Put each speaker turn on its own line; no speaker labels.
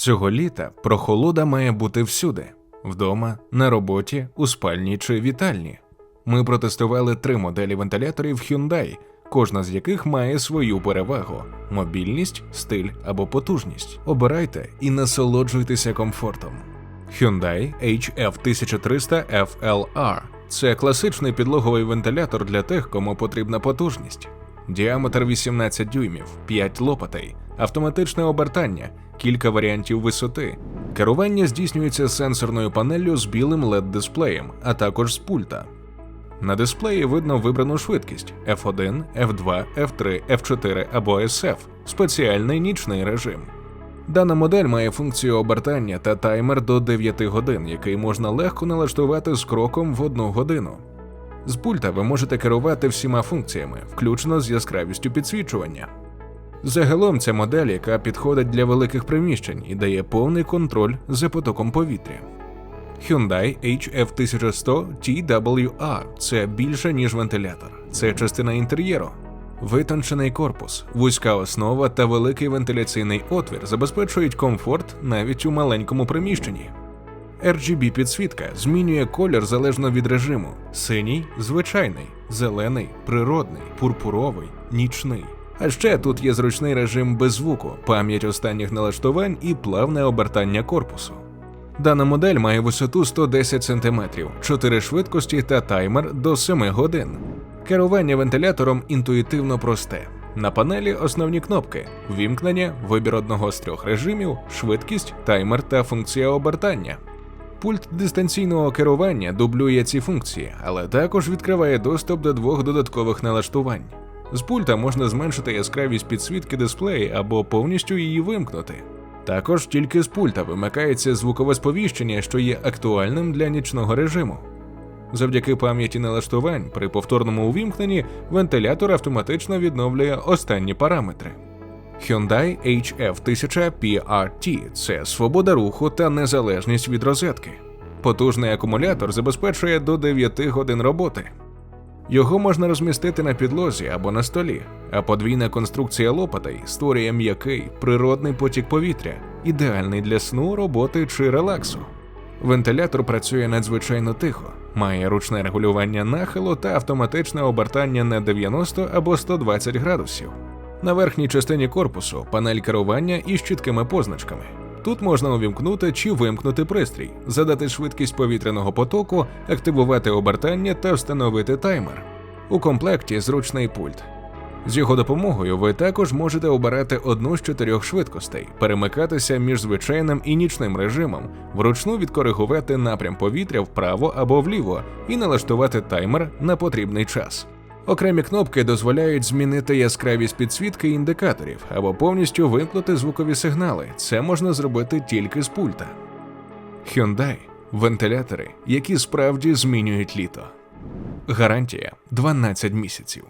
Цього літа прохолода має бути всюди: вдома, на роботі, у спальні чи вітальні. Ми протестували три моделі вентиляторів Hyundai, кожна з яких має свою перевагу: мобільність, стиль або потужність. Обирайте і насолоджуйтеся комфортом. Hyundai HF1300 FLR – це класичний підлоговий вентилятор для тих, кому потрібна потужність. Діаметр 18 дюймів, 5 лопатей, автоматичне обертання, кілька варіантів висоти. Керування здійснюється сенсорною панеллю з білим LED-дисплеєм, а також з пульта. На дисплеї видно вибрану швидкість F1, F2, F3, F4 або SF – спеціальний нічний режим. Дана модель має функцію обертання та таймер до 9 годин, який можна легко налаштувати з кроком в 1 годину. З пульта ви можете керувати всіма функціями, включно з яскравістю підсвічування. Загалом це модель, яка підходить для великих приміщень і дає повний контроль за потоком повітря. Hyundai HF1100 TWR – це більше, ніж вентилятор. Це частина інтер'єру. Витончений корпус, вузька основа та великий вентиляційний отвір забезпечують комфорт навіть у маленькому приміщенні. RGB підсвітка змінює колір залежно від режиму: синій звичайний, зелений природний, пурпуровий, нічний. А ще тут є зручний режим без звуку, пам'ять останніх налаштувань і плавне обертання корпусу. Дана модель має висоту 110 см, 4 швидкості та таймер до 7 годин. Керування вентилятором інтуїтивно просте. На панелі основні кнопки: вімкнення, вибір одного з трьох режимів, швидкість, таймер та функція обертання. Пульт дистанційного керування дублює ці функції, але також відкриває доступ до двох додаткових налаштувань. З пульта можна зменшити яскравість підсвітки дисплею або повністю її вимкнути. Також тільки з пульта вимикається звукове сповіщення, що є актуальним для нічного режиму. Завдяки пам'яті налаштувань при повторному увімкненні вентилятор автоматично відновлює останні параметри. Hyundai HF1000 PRT – це свобода руху та незалежність від розетки. Потужний акумулятор забезпечує до 9 годин роботи. Його можна розмістити на підлозі або на столі, а подвійна конструкція лопатей створює м'який природний потік повітря, ідеальний для сну, роботи чи релаксу. Вентилятор працює надзвичайно тихо, має ручне регулювання нахилу та автоматичне обертання на 90 або 120 градусів. На верхній частині корпусу панель керування із чіткими позначками. Тут можна увімкнути чи вимкнути пристрій, задати швидкість повітряного потоку, активувати обертання та встановити таймер. У комплекті зручний пульт. З його допомогою ви також можете обирати одну з чотирьох швидкостей, перемикатися між звичайним і нічним режимом, вручну відкоригувати напрям повітря вправо або вліво і налаштувати таймер на потрібний час. Окремі кнопки дозволяють змінити яскравість підсвітки індикаторів або повністю вимкнути звукові сигнали. Це можна зробити тільки з пульта. Hyundai – вентилятори, які справді змінюють літо. Гарантія 12 місяців.